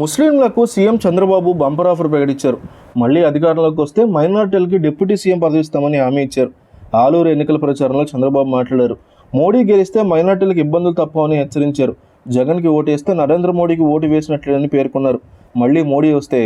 ముస్లింలకు CM Chandrababu bumper offer ప్రకటించారు. మళ్ళీ అధికారంలోకి వస్తే మైనార్టీలకి డిప్యూటీ సీఎం పదవిస్తామని హామీ ఇచ్చారు. ఆలూరు ఎన్నికల ప్రచారంలో చంద్రబాబు మాట్లాడారు. మోడీ గెలిస్తే మైనార్టీలకు ఇబ్బందులు తప్పవని హెచ్చరించారు. జగన్కి ఓటేస్తే నరేంద్ర మోడీకి ఓటు వేసినట్లేదని పేర్కొన్నారు. మళ్ళీ మోడీ వస్తే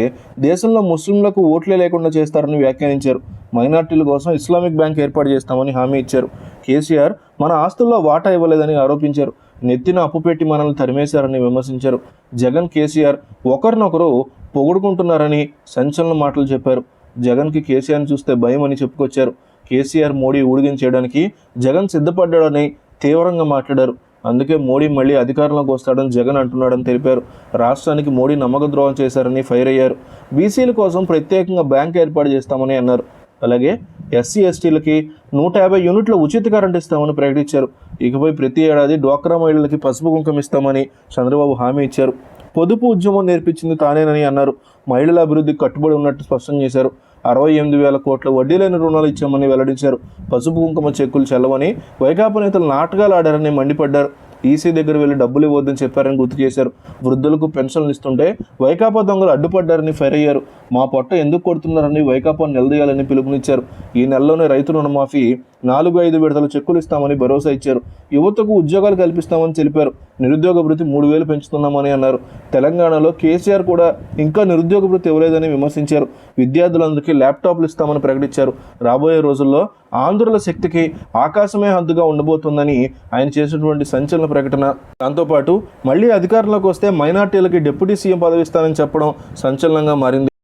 దేశంలో ముస్లింలకు ఓట్లే లేకుండా చేస్తారని వ్యాఖ్యానించారు. మైనార్టీల కోసం ఇస్లామిక్ బ్యాంక్ ఏర్పాటు చేస్తామని హామీ ఇచ్చారు. కేసీఆర్ మన ఆస్తుల్లో వాటా ఇవ్వలేదని ఆరోపించారు. నెత్తిన అప్పు పెట్టి మనల్ని తరిమేశారని విమర్శించారు. జగన్ కేసీఆర్ ఒకరినొకరు పొగుడుకుంటున్నారని సంచలన మాటలు చెప్పారు. జగన్కి కేసీఆర్ని చూస్తే భయం అని చెప్పుకొచ్చారు. కేసీఆర్ మోడీ ఊడిగించేయడానికి జగన్ సిద్ధపడ్డాడని తీవ్రంగా మాట్లాడారు. అందుకే మోడీ మళ్ళీ అధికారంలోకి వస్తాడని జగన్ అంటున్నాడని తెలిపారు. రాష్ట్రానికి మోడీ నమ్మక ద్రోహం చేశారని ఫైర్ అయ్యారు. బీసీల కోసం ప్రత్యేకంగా బ్యాంక్ ఏర్పాటు చేస్తామని అన్నారు. అలాగే ఎస్సీ ఎస్టీలకి నూట యాభై యూనిట్ల ఉచిత కరెంట్ ఇస్తామని ప్రకటించారు. ఇకపై ప్రతి ఏడాది డ్వాక్రా మహిళలకి పసుపు కుంకం ఇస్తామని చంద్రబాబు హామీ ఇచ్చారు. పొదుపు ఉద్యమం నేర్పించింది తానేనని అన్నారు. మహిళల అభివృద్ధికి కట్టుబడి ఉన్నట్టు స్పష్టం చేశారు. అరవై ఎనిమిది వేల కోట్ల వడ్డీ లేని రుణాలు ఇచ్చామని వెల్లడించారు. పసుపు కుంకుమ చెక్కులు చెల్లవని వైకాపా నేతలు నాటకాలు ఆడారని మండిపడ్డారు. ఈసీ దగ్గర వెళ్ళి డబ్బులు ఇవ్వద్దని చెప్పారని గుర్తు చేశారు. వృద్ధులకు పెన్షన్లు ఇస్తుంటే వైకాపా దొంగలు అడ్డుపడ్డారని ఫైర్ అయ్యారు. మా పొట్ట ఎందుకు కొడుతున్నారని వైకాపాను నిలదీయాలని పిలుపునిచ్చారు. ఈ నెలలోనే రైతు రుణమాఫీ నాలుగు ఐదు విడతల చెక్కులు ఇస్తామని భరోసా ఇచ్చారు. యువతకు ఉద్యోగాలు కల్పిస్తామని తెలిపారు. నిరుద్యోగ భృతి మూడు వేలు పెంచుతున్నామని అన్నారు. తెలంగాణలో కేసీఆర్ కూడా ఇంకా నిరుద్యోగ భృతి ఇవ్వలేదని విమర్శించారు. విద్యార్థులందరికీ ల్యాప్టాప్లు ఇస్తామని ప్రకటించారు. రాబోయే రోజుల్లో ఆంధ్రుల శక్తికి ఆకాశమే హద్దుగా ఉండబోతుందని ఆయన చేసినటువంటి సంచలన ప్రకటన. దాంతోపాటు మళ్ళీ అధికారంలోకి వస్తే మైనార్టీలకి డిప్యూటీ సీఎం పదవిస్తానని చెప్పడం సంచలనంగా మారింది.